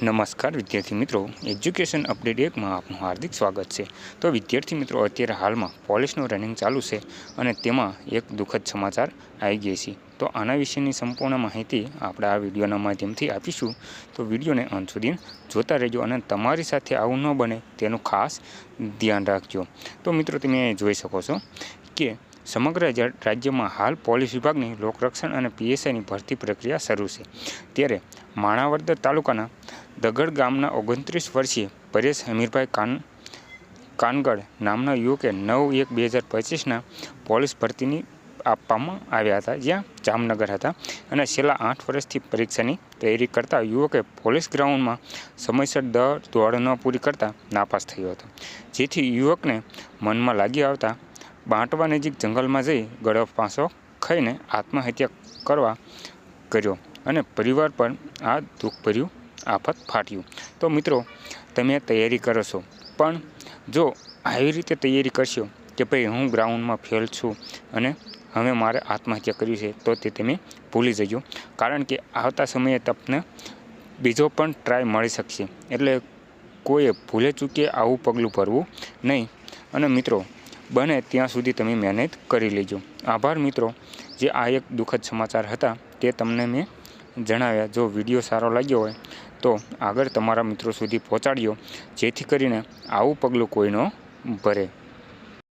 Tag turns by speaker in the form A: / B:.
A: નમસ્કાર વિદ્યાર્થી મિત્રો. એજ્યુકેશન અપડેટ એકમાં આપનું હાર્દિક સ્વાગત છે. તો વિદ્યાર્થી મિત્રો, અત્યારે હાલમાં પોલીસનું રનિંગ ચાલુ છે અને તેમાં એક દુઃખદ સમાચાર આવી ગયા છે. તો આના વિશેની સંપૂર્ણ માહિતી આપણે આ વિડીયોના માધ્યમથી આપીશું. તો વિડીયોને અંત સુધી જોતા રહેજો અને તમારી સાથે આવું ન બને તેનું ખાસ ધ્યાન રાખજો. તો મિત્રો, તમે જોઈ શકો છો કે સમગ્ર રાજ્યમાં હાલ પોલીસ વિભાગની લોકરક્ષણ અને પીએસઆઈની ભરતી પ્રક્રિયા શરૂ છે. ત્યારે માણાવદર તાલુકાના દગડ ગામના ઓગણત્રીસ વર્ષીય પરેશ હમીરભાઈ કાન, કાનગડ નામના યુવકે નવ એક બે હજાર પચીસના પોલીસ ભરતીની આપવામાં આવ્યા હતા. જ્યાં જામનગર હતા અને છેલ્લા આઠ વર્ષથી પરીક્ષાની તૈયારી કરતા યુવકે પોલીસ ગ્રાઉન્ડમાં સમયસર દોડ ન પૂરી કરતા નાપાસ થયો હતો. જેથી યુવકને મનમાં લાગી આવતા બાંટવા નજીક જંગલમાં જઈ ગળફ પાસો ખાઈને આત્મહત્યા કરવા કર્યો અને પરિવાર પર આ દુઃખભર્યું આફત ફાટ્યું. તો મિત્રો, તમે તૈયારી કરો છો. પણ જો આવી રીતે તૈયારી કરશો કે ભાઈ હું ગ્રાઉન્ડમાં ફેલ છું અને હવે મારે આત્મહત્યા કરવી છે, તો તે તમે ભૂલી જજો. કારણ કે આવતા સમયે તમને બીજો પણ ટ્રાય મળી શકશે. એટલે કોઈએ ભૂલે ચૂકે આવું પગલું ભરવું નહીં. અને મિત્રો બને ત્યાં સુધી તમે મહેનત કરી લેજો. આભાર મિત્રો. જે આ એક દુઃખદ સમાચાર હતા તે તમને મેં જણાવ્યા. જો વીડિયો સારો લાગ્યો હોય તો આગળ તમારા મિત્રો સુધી પહોંચાડ્યો. જેથી કરીને આવું પગલું કોઈનો ભરે.